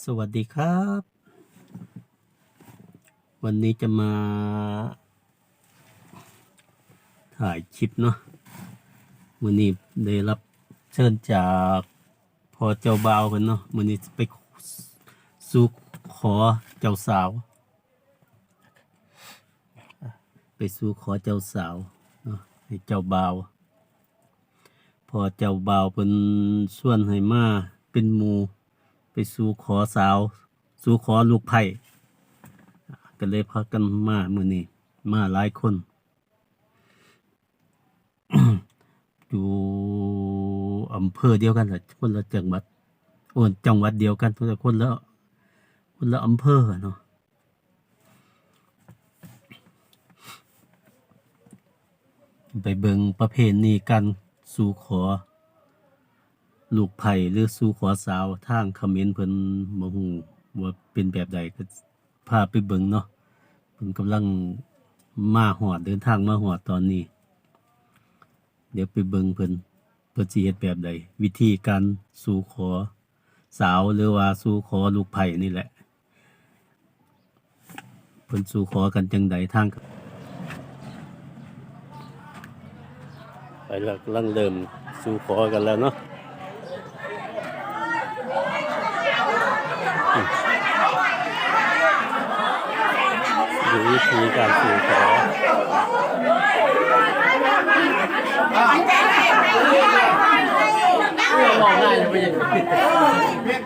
สวัสดีครับ วันนี้จะมา ถ่ายคลิปเนาะวันนี้ได้รับเชิญจากพอเจ้าบ่าวเพิ่นเนาะวันนี้ไปสู่ขอเจ้าสาว ไปสู่ขอเจ้าสาวเนาะให้เจ้าบ่าวพอเจ้าบ่าวเป็นส่วนให้มาเป็นหมู ไปสู่ขอสาว สู่ขอลูกไผ่ก็เลยพากันมามือนี้มาหลายคน อยู่อำเภอเดียวกันแหละคนละจังหวัดโอ้จังหวัดเดียวกันแต่คนละคนละอำเภอเนาะไปเบิงประเพณีกันสู่ขอ ลูกไผ่หรือสู่ขอสาวทางเขมรเพิ่นบ่ฮู้ว่าเป็นแบบใดก็พาไปเบิงเนาะเพิ่นกำลังมาหอดเดินทางมาหอดตอนนี้ เดี๋ยวไปเบิงเพิ่นเพิ่นสิเฮ็ดแบบใด วิธีการสู่ขอสาวหรือว่าสู่ขอลูกไผ่นี่แหละเพิ่นสู่ขอกันจังใดทางไปแล้วกำลังเริ่มสู่ขอกันแล้วเนาะอืมดู วิธีการสู่ขอ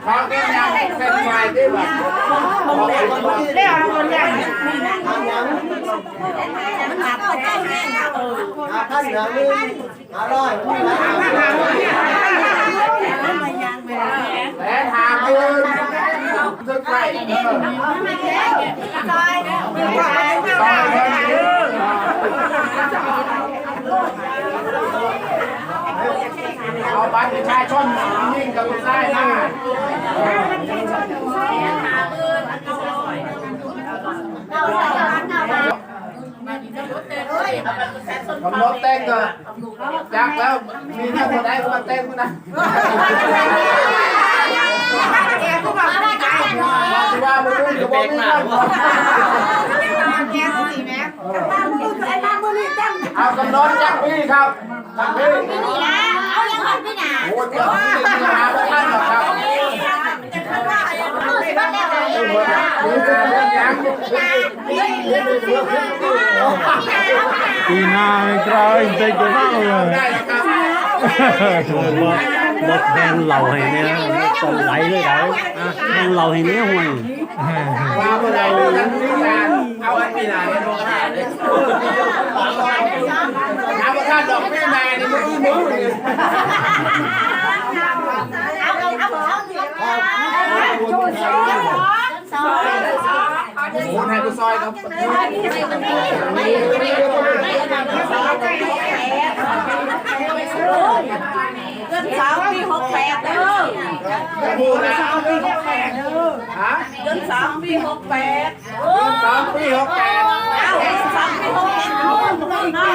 ขอแก้ยาเป็นไฟด้วยแบบท่านเหนือมืออร่อยแต่หาปืนทึก ไฟเอาบัตรประชาชนยิ่งกับได้หน้าผมรถเต้นก็จักแล้ว มีแค่คนใดก็มาเต้นก็นะว่า มึงกับผมนี่เอากำหนจากพี่ครับจากพี่โอ้ยจากพี่มีหาพวกท่านหรอกครับปีหน้าไม่กล้าไปกันมากเลย ได้แล้วครับ บ่บ่แพงเหล่าให้เนี่ยต้องไหลเลยได้ต้องเหล่าให้เนี่ยห่วยว่าเมื่อไหร่ดูนั้นนี่งานเอาไว้ปีหน้าเนี่ยลงกระดาษเลยเอาประธานดอกปี หน้านี่มึงมึงเลยคนให้กูซอยครับเดืนสามปีหกแปดเด้อพูดนะฮะเดือนสามปีหกแปดสามปีหกแปดอ้าวเดือนสามปีหกแปดเนาะเนาะ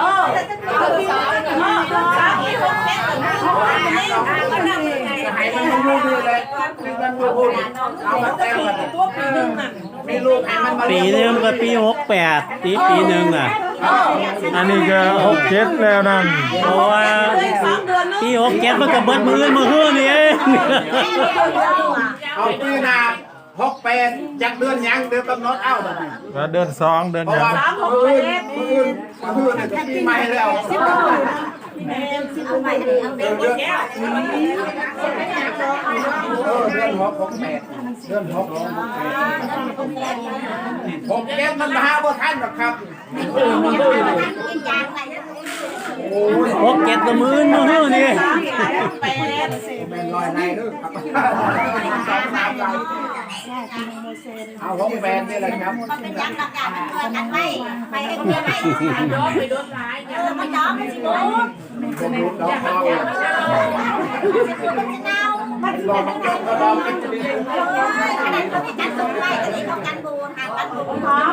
เออเดือนสามเนาะเดือนสามปีหกแปดเนาะก็นั่ง ยังไงให้มันดูดูเลยมีมันดูพูดเอามาแต่งกันตัวปีหนึ่งน่ะมีลูกให้มันมาปีนึงก็ปี68ปีปีหนึงอะ อันนี้ก็หกเจ็ดแล้วนั่นเพราะว่าเดือนสามเดือนนึงปี67มันก็เบิดมื้ออื่นมื้อฮื้อนี่เองเอาปีหน้าหกแปดจากเดือนยังเดือนกำหนดเอ้าก็เดือนสองเดือนเพราะยังว่ามือมือมือเนี่ยปีใหม่แล้ว เออเดือนหกหกแปดเดือนหกหกหกเจ็ดมันมาหาบ่ท่านหรอกครับโอ้ย 67ก็มื้ออื่นมื้อฮื้อนี่แปดเป็นรอยในเด้อครับสองสามลายเอาหกแปดนี่แหละครับเป็นยังประกาศเกินนั้นไม่ไปให้เพื่อนให้ย้อนไปโดนร้ายเออมาย้อนมันสิลูกผมรู้ดอกทองเน่ารอมันจบก็ดอกเป็นจะดีอันนั้นเขาไม่กันตรงไรอันนี้เขากันบูห่างกันบูพร้อม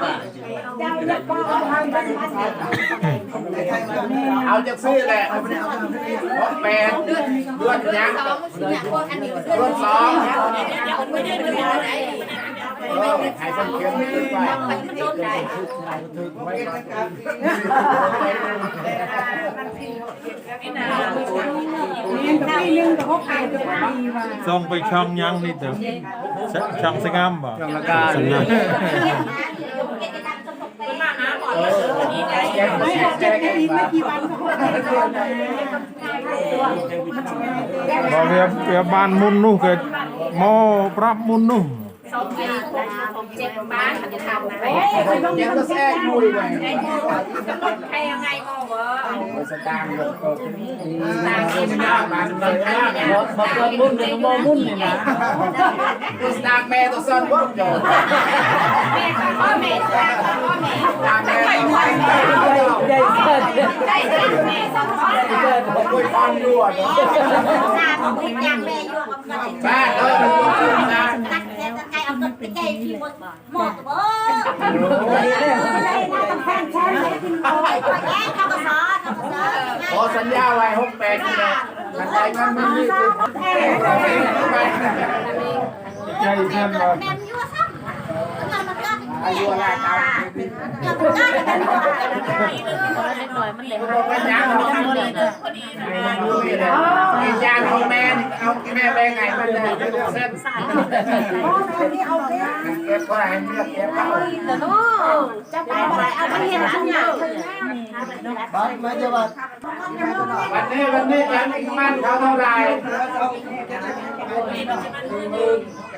เอาจากซื้อแหละหกแปดเดือนเดือนยังเดือนสองเออให้สังเกตไว้ส่งไปช่องยังนี่เถอะช่องสงามบ่สัญญาณแจ้งมาแจ้งเองว่าบ่เวียเวียบ้านมุนนู่เกิดหมอปรับมุนนู่ยังก็แทรกมุ้ยไว้ใครยังไงมองวะสตางค์ก็ตางค์ที่หน้าบ้านเลยนะมาเปิดมุ่นหนึ่งโมมุ่นนี่นะสตางค์แม่ตัวซ่อนบ่จบแม่ก็พ่อแคุยฟังอยู่อะหน้าของพี่ยังแม่อยู่กับเงินแม่เออเป็นคนชื่อนะตักแค่ใครเอาเงินไปแก้ที่หมดหมดเบ้อไอ้ตัวแย่เขาก็สอนเขาก็สอนขอสัญญาไว้หกแปดนี่แหละกันใจกันไม่มีคือไปใจแน่นบ่แม่อยู่ซ้ำมันก็ อายุอะไรตามมันก็จะเป็นตัวเป็นยังเราทำเลยนะดูอยู่เลยกินยาของแม่เอาแม่แบงไงมันเลยเส้นเก็บก็ให้เลือกเก็บเข้าจะไปอะไรเอาไปเห็นอันอย่บัตรไม่ใช่บัตรวันนี้วันนี้จะมีมันเขาเท่าไหร่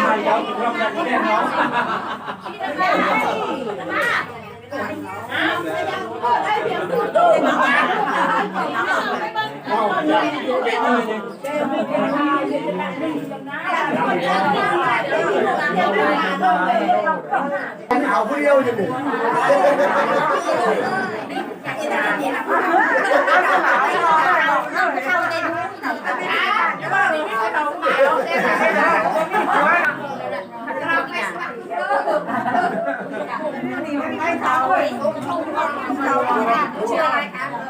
เรื่องไม่นานหน่ อยเราเคยเป็นมุ่งแม่ค่ะ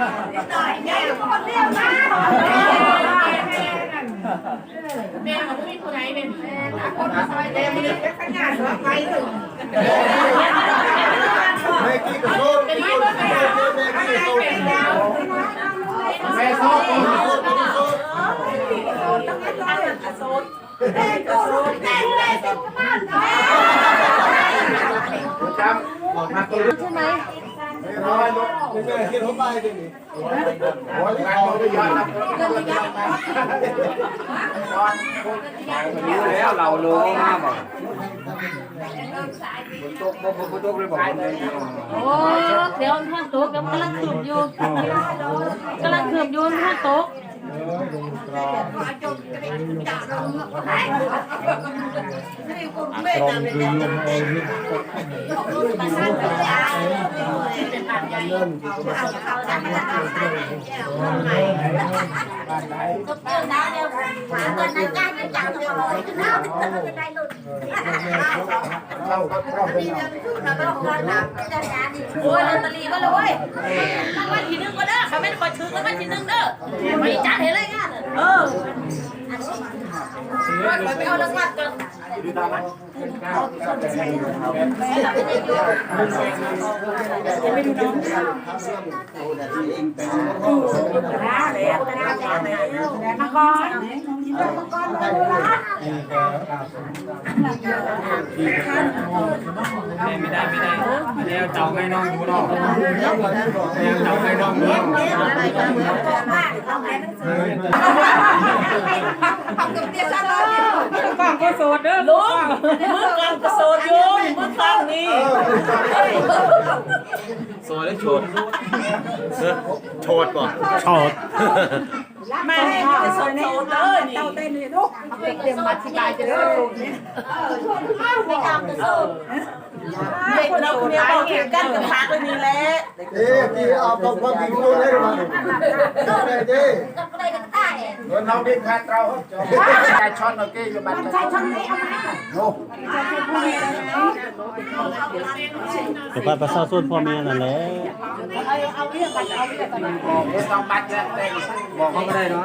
ยาใส่มันเลยด้ยเออแม่ของพี่คนไหนเป็นคนมาซอยเดมนี่เป็นขนาดหัวไปถึงไม่กี่กระโดดไม่กี่กระโดดไม่กี่กระโดดแม่ชอบกินจำมาตัวใช่ไหมร้อยลบไม่ใช่คิดเขาไปดินี่ร้อยการโดนย้อนรับย้อน รู้แล้วเรารู้นะบอกโอ้เดี๋ยวห้างโต๊ะกำลังขืบอยู่กำลังขืบอยู่ห้างโต๊ะตรงคือลมเอ้ยก็เกี่ยวได้แล้วตอนนั้นการจังเลยนะจะได้หลุดเราก็เราเป็นเรา โอ้ยลอตเตอรี่ก็เลยเว้ยรางวัลที่หนึ่งก็เด้อเขาไม่ได้คอยถือรางวัลที่หนึ่งเด้อไม่จัดให้เลยงานเออไปเอารางวัลก่อน แล้วแล้วแล้วแล้วไม่ได้ไม่ได้ไม่ได้เจ้าไงน้องดูน้องเจ้าไงน้องดู ฟังก็โสดเด้อลุงมึงกังก็โสดอยู่มึงฟังนี่โสดได้โชดโชดป่ะโชดมาให้ก็โสดเด้อนี่เต้นเลยลูกเตรียมมาที่กายจะเด้อไม่ทำก็โสด เด็กเราเนี่ยบอกถึงกันกับพักนี่แหละเอ๊ะที่เอาตบมาบินตัวเลยมาได้ดิเงินเราดินขาดเราใจช็อตเมื่อกี้อยู่บ้านใจช็อตไหนเอามาโอ้แต่ว่าประชาชนพ่อแม่นั่นแหละบอกไม่ต้องบัตรแล้วเต็มบอกเขาไม่ได้เนาะ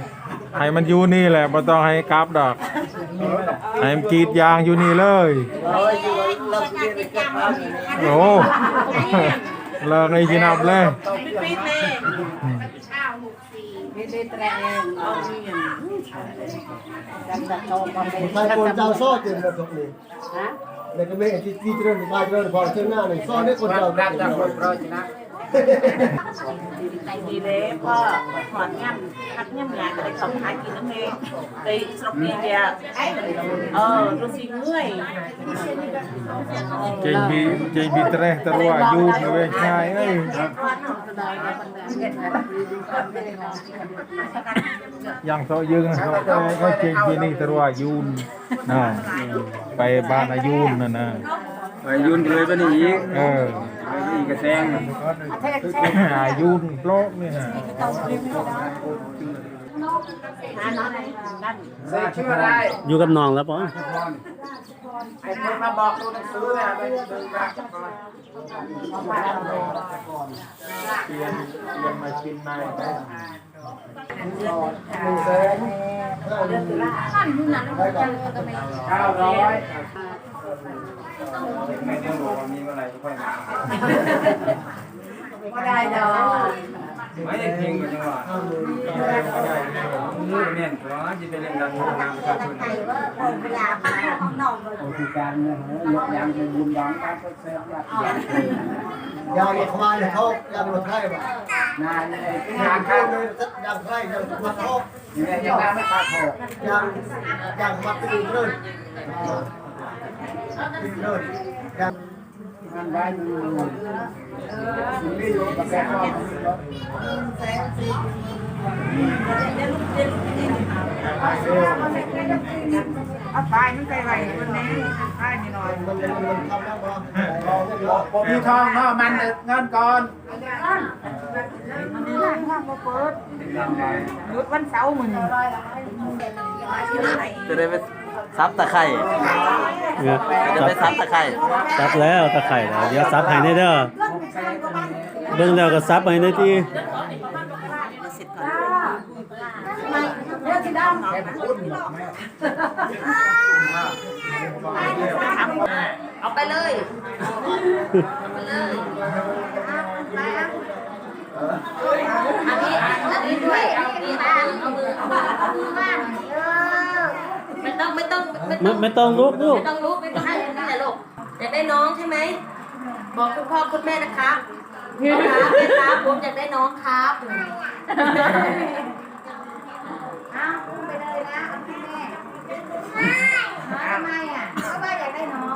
ให้มันอยู่นี่แหละบ่ต้องให้กลับดอกให้มันกรีดยางอยู่นี่เลย โอ้เลิกไอ้กินอับเลยใครคนเจ้าโซ้อเต็มระบบนี้แล้วก็ไม่ที่ที่เรื่องมาเรื่องพอเชิงหน้าหนึ่งซ้อนี่คนเราเจ้า รับจากคนโปรดนะดีเลยพ่อถอนง่ำคัดง่ำงานก็ได้ของหากินนั่นเองได้สรุปนี่เนี่ยเออรู้สึกเมื่อยเจงบีเจงบีเตรตรัวยูนเว้ยชายเอ้ยยังโซยึงเขาแต่ก็เจงบีนี่ตรัวยูนนะไปบ้านอายุ นนั่นนะไปยืนเลยไปนี่อีกเอออีกกระแซงอายุนโปรกนี่นะใส่ชื่ออะไรอยู่กับน้องแล้วปะไอ้คนมาบอกตัวหนังสือเนี่ยไปดูกันก่อนเปลี่ยนเปลี่ยนมาชินนายเก้าร้อย ไม่ได้บอกว่ามีเมื่อไหร่ค่อยมาก็ได้ดอกไม่ได้พิงกันจังหวะนี่เนี่ยเพราะจะเป็นเรื่องการทำงานประชาชนยางรถมาเนี่ยเขายางรถไทยบ่นานเลยยางเข้าเลยยางไทยยางมาเขาเนี่ยยังได้ไม่ขาดหกยางยางมาตีเลยตีเลยยางงานได้อยู่นี่อยู่กับแกก็ เอาไปมันไปไหวคนนี้ไปนิดหน่อยมันมันทำแล้วบ่รอไม่รอผมมีทองเนาะมันเงินก่อนหยุดวันเสาร์มื้อนี้จะได้ไป ซับตะไคร่เออจะไปซับตะไคร่ซับแล้วตะไคร่แล้วเดี๋ยวซับให้ในเด้อเบิ่งแล้วก็ซับให้ในที่เอาไปเลยเอาไปเลยอันนี้อันนี้ด้วยนี่นะเอามือเอามือเอามือมาเออ ไม่ต้องไม่ต้องไม่ต้ไม่องไม่ต้องลุกลูกไม่ต้องรู้ไม่ต้องให้นี่แหละลูกอยากได้น้องใช่ไหมบอกคุณพ่อคุณแม่นะครับครับแม่ครับผมอยากได้น้องครับเอาไปเลยนะเอาให้แม่ทำไมอะเพราะว่าอยากได้น้อง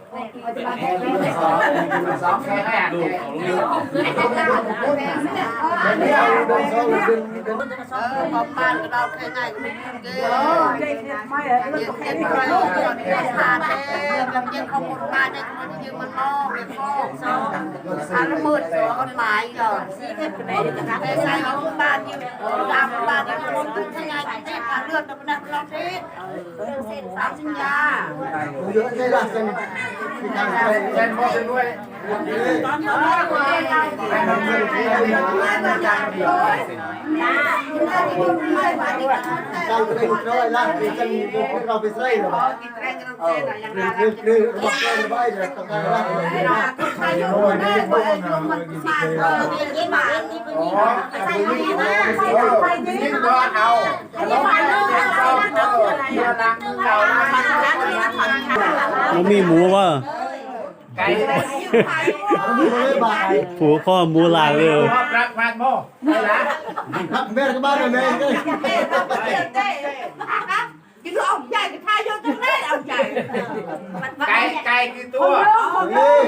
Hãy subscribe cho kênh Ghiền Mì Gõ Để không bỏ lỡ những video hấp dẫn ะ มันมีหมูว่าไก่เอาดูเลยบาทผูกข้อหมูลายเลยชอบรักมากโม่ได้ละครับแม่กับบ้านแม่ก็เต้ต้ องเต้เต้ครับยิ่งเอาใหญ่กับทายตรงนี้เอาใหญ่ไก่ไก่คือตัวเฮ้ย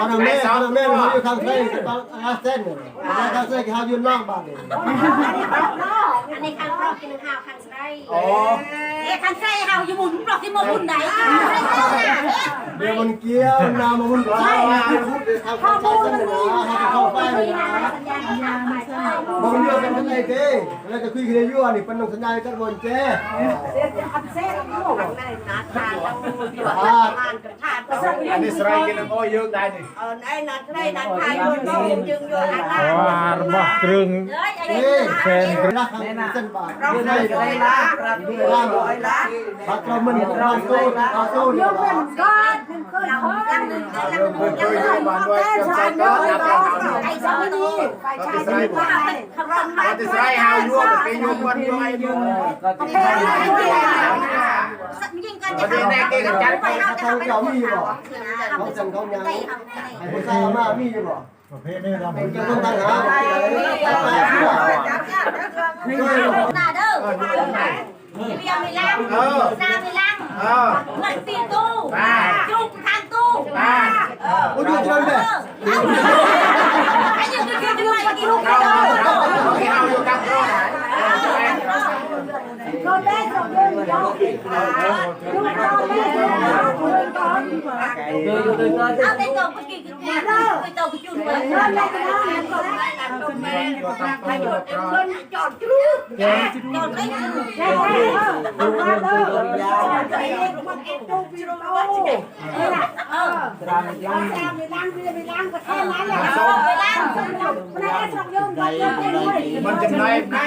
พนักแม่พนักแม่เขาอยู่ทางใต้อาเส้นเนี่ยทางใต้เขาอยู่ล่างบ้านเนี่ยอันนี้ข้างรอบกินข้าวข้างไส้อ๋อเอ๊ะข้างไส้เฮาอยู่หมุนรอบที่หมุนหมุนไหนเดี๋ยวมันเกี่ยวน้ำมันร้อนพูดทางใต้เส้นเนี่ยนะให้เข้าไปเลยนะสัญญาสัญญาหมายความบางเรื่องเป็นยังไงเด้แล้วจะคุยกันได้ยั่วนี่เป็นน้องสัญญากันบนเจ้เส้นลูกในนัดทานเราอยู่บ้านกับทานก็สั่งอันนี้สไลกินแล้วก็เยอะได้นี่เออในนัดในนัดทายอยู่ต้องยึงอยู่อันเพนั้นราะว่าบอกเครื่องเอ้ยไอ้เฮ้เด็กยแฟนรักเส้นบาทเราไม่ใส่ได้ด้วยละเราด้วยละบัตรเรามันเราโซ่เราโซ่เนี่ยก็เรายังเรายังนึงเคยอยู่บ้านกับใส่ก็นับกันเอาไอ้สองตัวไฟชายดีกว่าเขาร้องมาจะใส่หากับไปยุ่งวันยั่วไอ้ยุ่งยิ่งกันก็จะดีแน่เก่งจัดไปเราจะเขาไปเจ้ามีเบ่เขางเขายังได้ไอ้ผู้ชายมามีบ่ประเภทนี้เราจะต้องตั้งหาหน้าเด้อเรียไม่ล้างหน้าไม่ล้างเงินตีตู้จุกทางตู้ผู้ดูจนเลย មិនចំណែកណៃ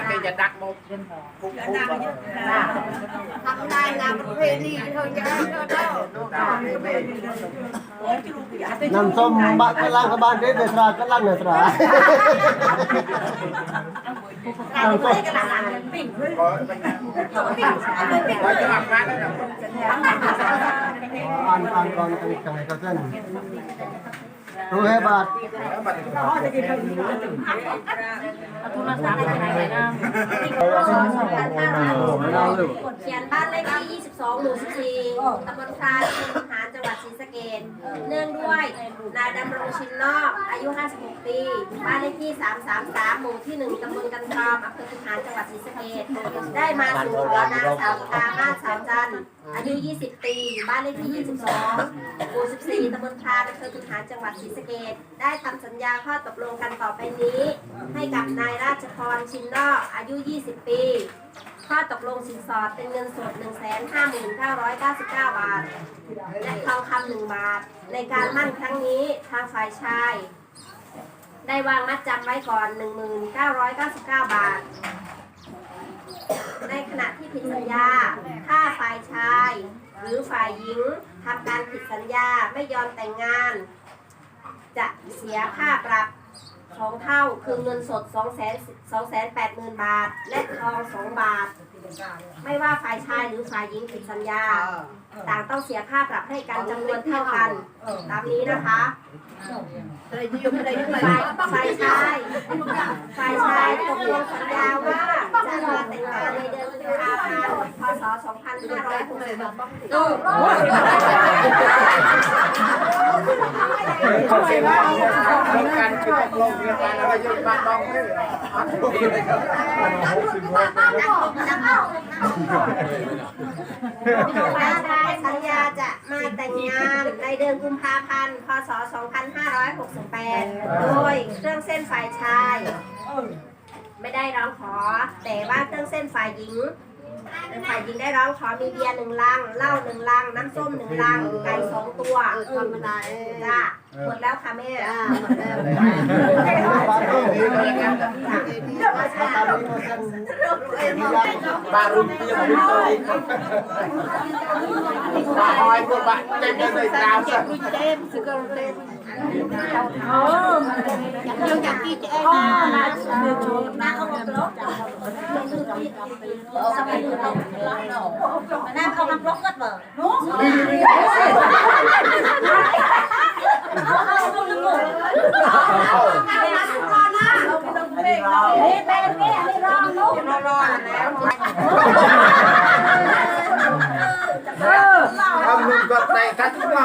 กที่จะดักมุกคุกคุกทำได้งานประเพณีเท่านี้เท่าน้ำส้มบ้านกำลังกับบ้านเด็ดเดสรากำลังเดสราเราไปกันหลังปิ่งปิ่งเนื้อ่านอ่านก่อนกันกันกันเส้น รู้ให้บาทเขียนบ้านเลขที่ 22 หมู่ 14 ตำบลพรานอำเภอหารจังหวัดศรีสะเกษเนื่องด้วย นายดำรงชินนอก อายุ 56 ปี บ้านเลขที่ 333 หมู่ที่ 1 ตำบลกันทอมอำเภอหารจังหวัดศรีสะเกษได้มาสู่ขอนางสาวกามาสาวจันทร์ อายุ 20 ปีบ้านเลขที่ 22หมู่14ตำบลพรานอำเภอหารจังหวัดศรีสะเกษได้ทำสัญญาข้อตกลงกันต่อไปนี้ ให้กับนายราชพรชินนอกอายุ 20 ปีข้อตกลงสินสอดเป็นเงินสด 159,999 บาท และทองคำหนึ่งบาท ในการมั่นครั้งนี้ทางฝ่ายชาย ได้วางมัดจำไว้ก่อน 1999 บาท ในขณะที่ผิดสัญญา ถ้าฝ่ายชาย หรือฝ่ายหญิงทำการผิดสัญญาไม่ยอมแต่งงาน จะเสียค่าปรับสองเท่าคือเงินสด2 2 8 0 0 0บาท และทอง2บาท ไม่ว่าฝ่ายชายหรือฝ่ายหญิงผิดสัญญา ต่างต้องเสียค่าปรับให้กันจำนวนเท่ากันตามนี้นะคะฝ่ายฝ่ายชายฝ่ายชายตกลงสัญญาว่า แต่งงานในเดือนกุมภาพันธ์พศ2566การคือตกลงเรืองการอะไรยืนบ้านบ้องนี่ฝ่าชายสัญญาจะมาแต่งงานในเดือนกุมภาพันธ์ พศ 2568 โดยเครื่องเส้นฝ่ายชาย ไม่ได้ร้องขอ แต่ว่าเครื่องเส้นฝ่ายหญิงฝ่ายหญิงได้ร้องขอมีเบียร์หนึ่งลังเหล้าหนึ่งลัง น้ำส้มหนึ่งลังไก่สองตัวจ้าหมดแล้วค่ะแม่บ้านรุ่นที่ยังไม่เคยบ้านหอยคนบ้านเต็มเลยดาวสักทำนุ่มก็แต่ทั ดเรา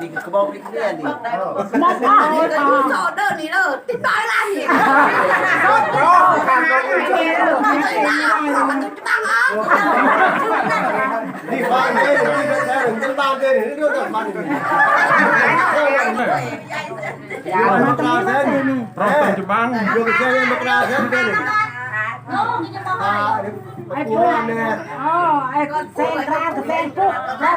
นี่กระบอกนี่เนี่ยนี่ร้องการก็ยืนนี่บ้านนี่นี่แท้ถึงบ้านเด้นี่เรื่องนั้นมันอย่า มากราเส้นพร้อมปัจจุบันเรื่องแค่มากราเส้นเด้นี่อ่าไอ้พวกเนี่ยแฟนร้านกับแฟนปุ๊บแล้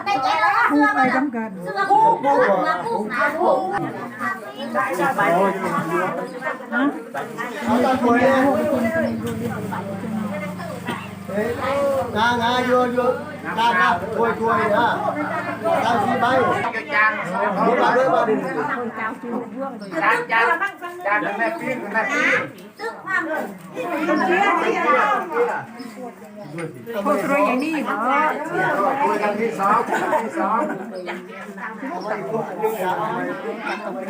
วไปเจอแล้วคู่ไปจำกันพวกพวกเอาตาถวย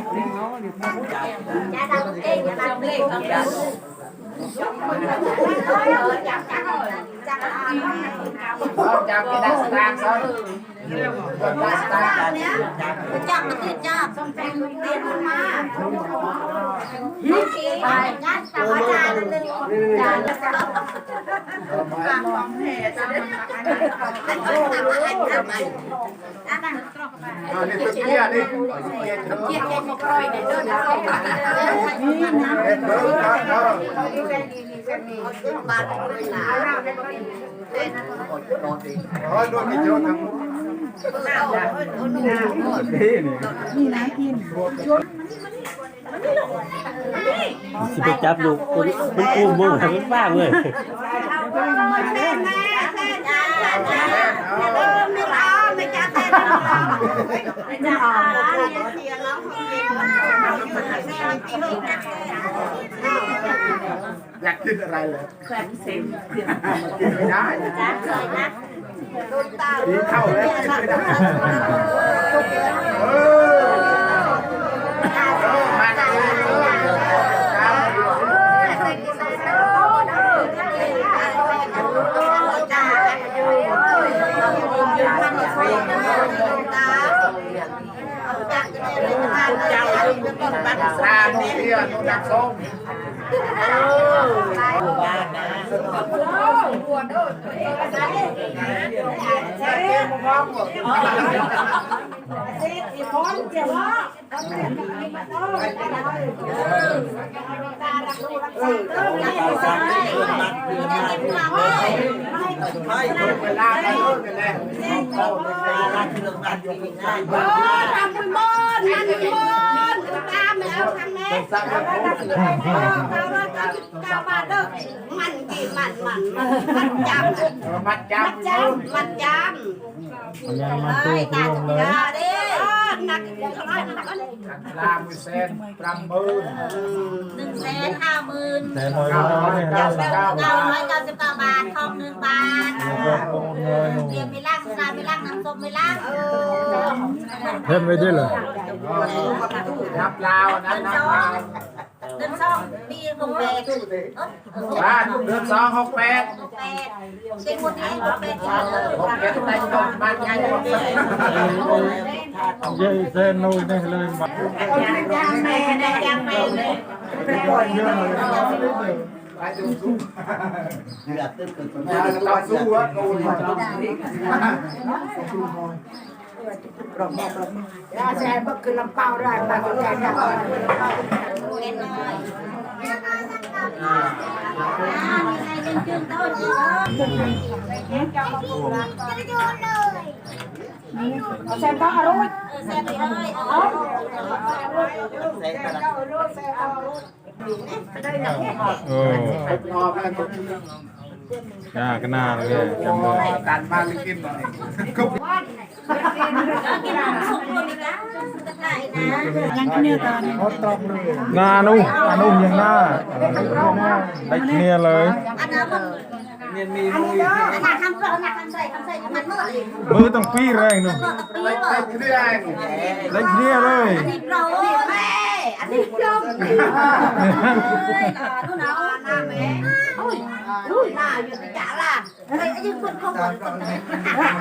เฮ้ยงางาโยโยงางาถวยถวยนะตาสีใบจานนี่มาด้วยมาดิจานจานจานแม่พี่แม่พี่พวกรวยอย่างนี้เหรอคุยกันที่สองที่สองอย่าดังเองอย่าดังเองจับจับจับจับจากที่ดังสตางค์สองดังสตางค์จับมันติดจับต้องเป็นเรียนมาโอเคงั้นจับอาจารย์หนึ่งจานละจับนี่ตัวเกี้ยนี่เกี้ยเธอเกี่ยวกับกรอยในเรื่องนี้เออเออเออบ้านเลยนะเออโดนที่โจทย์ทำนี่นี่นี่นะกิน สิไปจับลูกคนคนอุ้มมือให้มันบ้าเลย องไม่จ้าแต่ไม่จ้าเรียนเสียงร้องเพลงแม่ตีลูกนะอยากกินอะไรเลยแควนเซ็งกินไม่ได้จ้าเคยนะกินเข้าแล้วกินไม่ได้เออมาได้ครับตาโนเกียโนดักส้ม ไม่เวลาไปนู่นกันแล้วทำบุญบ้านทำบุญบ้าน ตามแม่เอาทางนี้เก้าร้อยเก้าสิบเก้าบาทเด้อมันกี่มันมันมันจำมัดจัมับดจำมัดจำมันยังมาเอ้ตู้ยตู้ตาเลยจะเด้หนักเท่าไหร่หนักลามือเส้นปรำมือหนึ่งแสนห้าหมื่นแต่หน่อยน้อยเนี่ยเก้าเราสิบเก้าเก้าร้อยเก้าสิบเก้าบาททองหนึ่งบาทก็โอนเงินเตรียมไปล้างปลาไปล้างน้ำส้มไปล้างเออเพิ่มไว้ด้วยเหรอ นับลาวนะเดินนัสบองลาวเดินสองปีหกแปดเออบ้านเดือนสองหกแปดหกแปด เต็มหมดนี้หกแปดเอกเจ็ดได้ตรงบ้านไงเย้เส้นนู้นนี่เลยมายังแม่ได้ยังแม่เลยไปดูสู้เราสู้วะกูแซ่บคือลำเปาได้ปากแก่ได้เล่นน้อยอ่ามีใครเล่นจึงเท่านี้เนาแซ่บก็อร่อยเออแซ่บไปเลยเออเออพอกัน หน้าก็หน้าเลยจำเลยการมาลิกินหน่อยก็กินน้ำสุกคนอีกแล้วจะได้นะยังกินเนื้อตาเนี่ยหน้านุ่มหน้านุ่มยังหน้าได้เคลียร์เลยอันนั้นมันเนี่ยมีอันนั้นทำเพื่ออันนั้นทำใส่ทำใส่มันเมื่อเลยมือต้องปีแรงนุ่มเมื่อตะปีไปเลยเครื่องได้เคลียร์เลย อันนี้โปรแม่อันนี้โปรเอ้ยหน